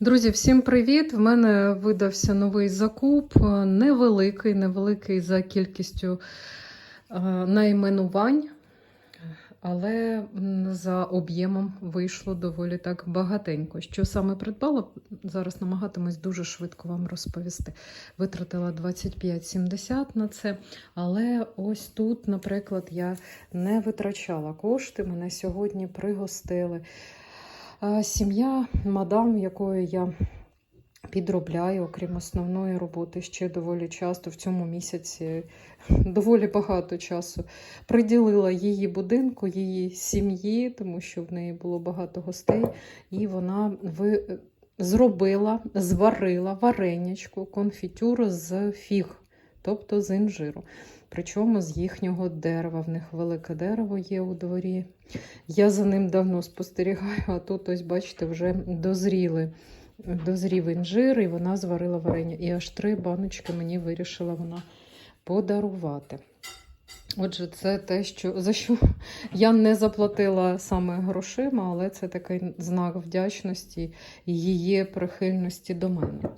Друзі, всім привіт! В мене видався новий закуп, е, невеликий, невеликий за кількістю е, найменувань, але за об'ємом вийшло доволі так багатенько. Що саме придбала, зараз намагатимусь дуже швидко вам розповісти. Витратила 25,70 на це, але ось тут, наприклад, я не витрачала кошти. Мене сьогодні пригостили. Сім'я мадам, якою я підробляю, окрім основної роботи, ще доволі часто в цьому місяці доволі багато часу приділила її будинку, її сім'ї, тому що в неї було багато гостей, і вона ви... зробила, зварила варенячку, конфітюру з фіг, тобто з інжиру. Причому з їхнього дерева. В них велике дерево є у дворі. Я за ним давно спостерігаю, а тут, ось, бачите, вже дозріли. Дозрів інжир, і вона зварила варення. І аж три баночки мені вирішила вона подарувати. Отже, це те, що, за що я не заплатила саме грошима, але це такий знак вдячності і її прихильності до мене.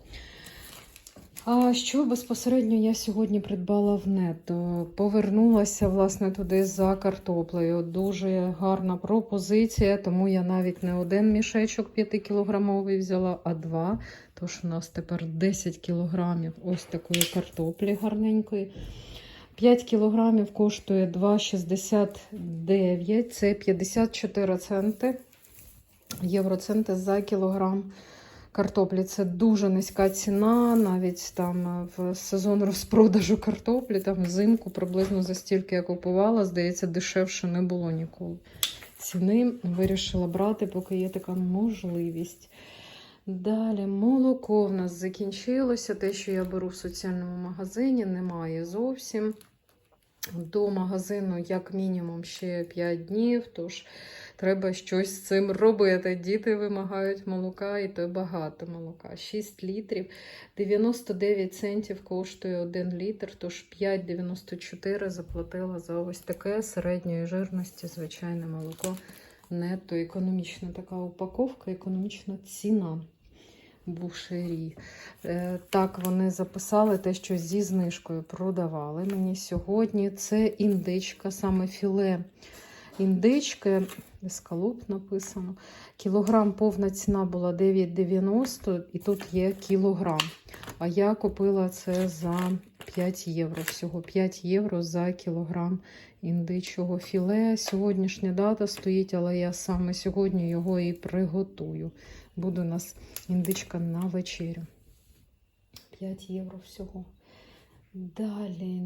А що безпосередньо я сьогодні придбала в нето? Повернулася власне туди за картоплею. Дуже гарна пропозиція, тому я навіть не один мішечок 5-кілограмовий взяла, а два. Тож у нас тепер 10 кілограмів ось такої картоплі гарненької. 5 кілограмів коштує 2,69, це 54 центи, євроценти за кілограм картоплі. Це дуже низька ціна, навіть там в сезон розпродажу картоплі, там взимку приблизно за стільки я купувала, здається, дешевше не було ніколи. Ціни вирішила брати, поки є така можливість. Далі молоко в нас закінчилося. Те, що я беру в соціальному магазині, немає зовсім. До магазину, як мінімум, ще 5 днів, тож треба щось з цим робити. Діти вимагають молока, і то багато молока. 6 літрів, 99 центів коштує 1 літр, тож 5,94 заплатила за ось таке середньої жирності, звичайне молоко. Нетто економічна така упаковка, економічна ціна. Бушері. Е, Так, вони записали те, що зі знижкою продавали мені сьогодні. Це індичка, саме філе індички. Ескалоп написано. Кілограм повна ціна була 9,90 і тут є кілограм. А я купила це за 5 євро. Всього 5 євро за кілограм індичого філе. Сьогоднішня дата стоїть, але я саме сьогодні його і приготую. Буде у нас індичка на вечерю. 5 євро всього. Далі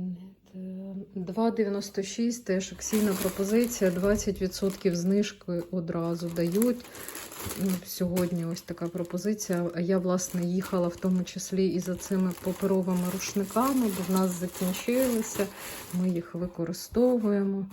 е, 2,96 теж акційна пропозиція, 20% знижки одразу дають. Ну, Сьогодні ось така пропозиція. Я, власне, їхала в тому числі і за цими паперовими рушниками, бо в нас закінчилися. Ми їх використовуємо.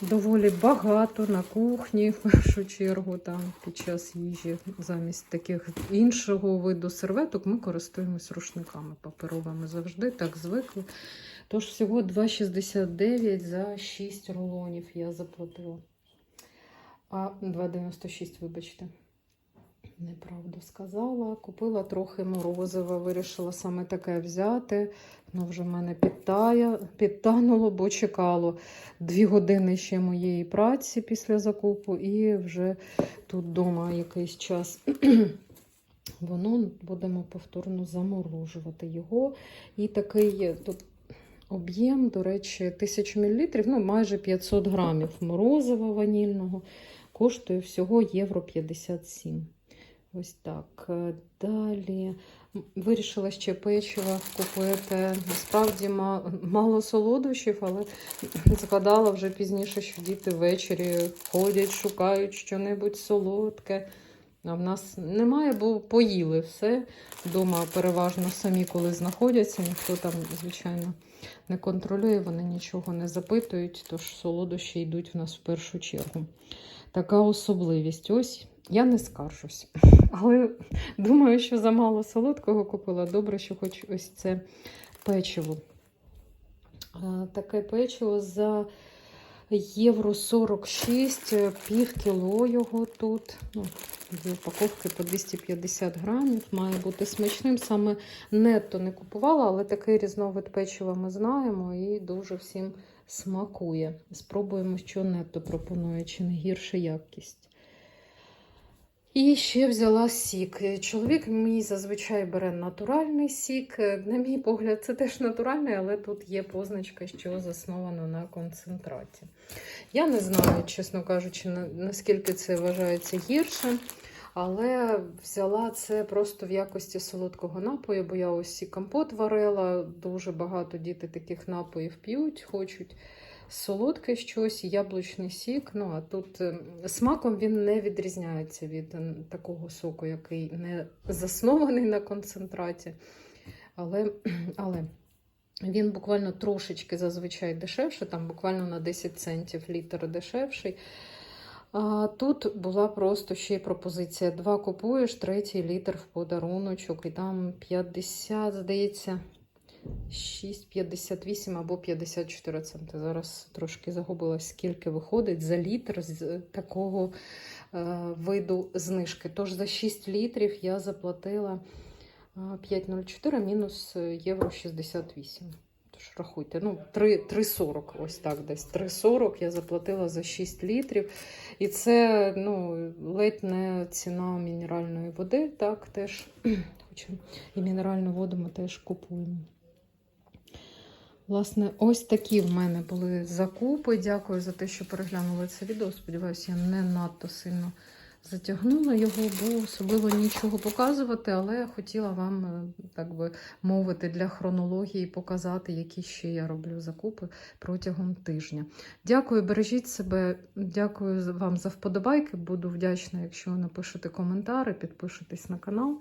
Доволі багато на кухні, в першу чергу, там під час їжі, замість таких іншого виду серветок, ми користуємось рушниками паперовими завжди, так звикли. Тож всього 2,69 за 6 рулонів я заплатила. А 2,96, вибачте. Неправду сказала. Купила трохи морозива, вирішила саме таке взяти. Воно вже в мене підтає, підтануло, бо чекало дві години ще моєї праці після закупу, і вже тут вдома якийсь час. Воно будемо повторно заморожувати його. І такий тут об'єм, до речі, 1000 мл, ну майже 500 грамів морозива ванільного. Коштує всього євро 57. Ось так. Далі вирішила ще печиво купити. Насправді мало солодощів, але згадала вже пізніше, що діти ввечері ходять, шукають щонебудь солодке. А в нас немає, бо поїли все. Вдома переважно самі, коли знаходяться, ніхто там, звичайно, не контролює, вони нічого не запитують, тож солодощі йдуть в нас в першу чергу. Така особливість. Ось я не скаржусь. Але думаю, що замало солодкого купила. Добре, що хоч ось це печиво. Таке печиво за Євро 46, е, пів кіло його тут. Ну, дві упаковки по 250 грамів. Має бути смачним. Саме нетто не купувала, але такий різновид печива ми знаємо і дуже всім смакує. Спробуємо, що нетто пропонує, чи не гірша якість. І ще взяла сік. Чоловік мій зазвичай бере натуральний сік. На мій погляд, це теж натуральний, але тут є позначка, що засновано на концентраті. Я не знаю, чесно кажучи, наскільки це вважається гірше. Але взяла це просто в якості солодкого напою, бо я ось і компот варила. Дуже багато діти таких напоїв п'ють, хочуть солодке щось, яблучний сік. Ну а тут ем, смаком він не відрізняється від ем, такого соку, який не заснований на концентраті. Але, але він буквально трошечки зазвичай дешевше, там буквально на 10 центів літр дешевший. А тут була просто ще й пропозиція: два купуєш, третій літр в подаруночок, і там 50, здається, 6,58 або 54 центи. Зараз трошки загубилась, скільки виходить за літр з такого е, виду знижки. Тож за 6 літрів я заплатила е, 5,04 мінус е, євро 68. Тож рахуйте, ну 3,40, ось так десь. 3,40 я заплатила за 6 літрів. І це ну, ледь не ціна мінеральної води, так, теж. Хоча і мінеральну воду ми теж купуємо. Власне, ось такі в мене були закупи. Дякую за те, що переглянули це відео. Сподіваюся, я не надто сильно затягнула його, бо особливо нічого показувати, але я хотіла вам, е, так би мовити, для хронології показати, які ще я роблю закупи протягом тижня. Дякую, бережіть себе, дякую вам за вподобайки. Буду вдячна, якщо напишете коментари, підпишетесь на канал,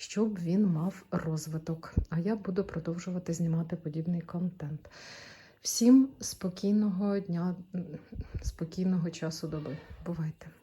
щоб він мав розвиток. А я буду продовжувати знімати подібний контент. Всім спокійного дня, спокійного часу доби. Бувайте!